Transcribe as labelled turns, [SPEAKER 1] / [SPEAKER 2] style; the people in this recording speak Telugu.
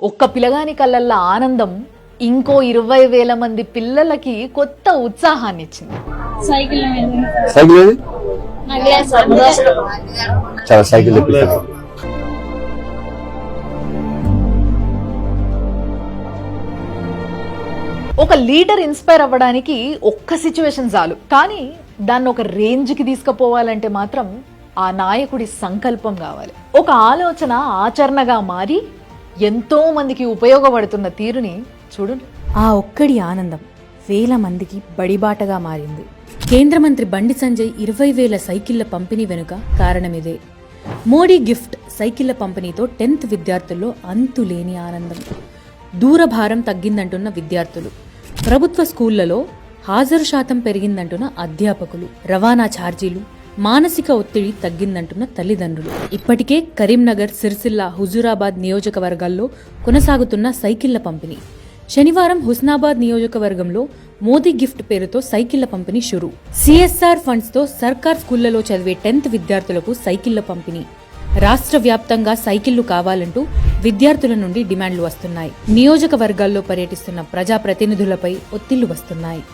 [SPEAKER 1] ఒక్క పిల్లగాని కళ్ళల్లో ఆనందం ఇంకో ఇరవై వేల మంది పిల్లలకి కొత్త ఉత్సాహాన్ని ఇచ్చింది
[SPEAKER 2] సైకిల్
[SPEAKER 3] చాలా
[SPEAKER 1] ఒక లీడర్ ఇన్స్పైర్ అవ్వడానికి ఒక్క సిచ్యువేషన్ చాలు. కానీ దాన్ని ఒక రేంజ్కి తీసుకుపోవాలంటే మాత్రం ఆ నాయకుడి సంకల్పం కావాలి. ఒక ఆలోచన ఆచరణగా మారి ఎంతో మందికి ఉపయోగపడుతున్న తీరుని చూడండి
[SPEAKER 4] ఆ ఒక్కడి ఆనందం వేల మందికి బడిబాటగా మారింది. కేంద్ర మంత్రి బండి సంజయ్ ఇరవై వేల సైకిళ్ళ పంపిణీ వెనుక కారణమిదే మోడీ గిఫ్ట్ సైకిళ్ళ పంపిణీతో టెన్త్ విద్యార్థుల్లో అంతులేని ఆనందం. దూరభారం తగ్గిందంటున్న విద్యార్థులు. ప్రభుత్వ స్కూళ్ళలో హాజరు శాతం పెరిగిందంటున్న అధ్యాపకులు. రవాణా ఛార్జీలు మానసిక ఒత్తిడి తగ్గిందంటున్న తల్లిదండ్రులు. ఇప్పటికే కరీంనగర్ సిరిసిల్ల హుజూరాబాద్ నియోజకవర్గాల్లో కొనసాగుతున్న సైకిళ్ళ పంపిణీ. శనివారం హుస్నాబాద్ నియోజకవర్గంలో మోదీ గిఫ్ట్ పేరుతో సైకిళ్ళ పంపిణీ షురు. సిఎస్ఆర్ ఫండ్స్తో సర్కార్ స్కూళ్ళలో చదివే టెన్త్ విద్యార్థులకు సైకిళ్ళ పంపిణీ. రాష్ట్ర వ్యాప్తంగా సైకిళ్ళు కావాలంటూ విద్యార్థుల నుండి డిమాండ్లు వస్తున్నాయి. నియోజకవర్గాల్లో పర్యటిస్తున్న ప్రజాప్రతినిధులపై ఒత్తిళ్ళు వస్తున్నాయి.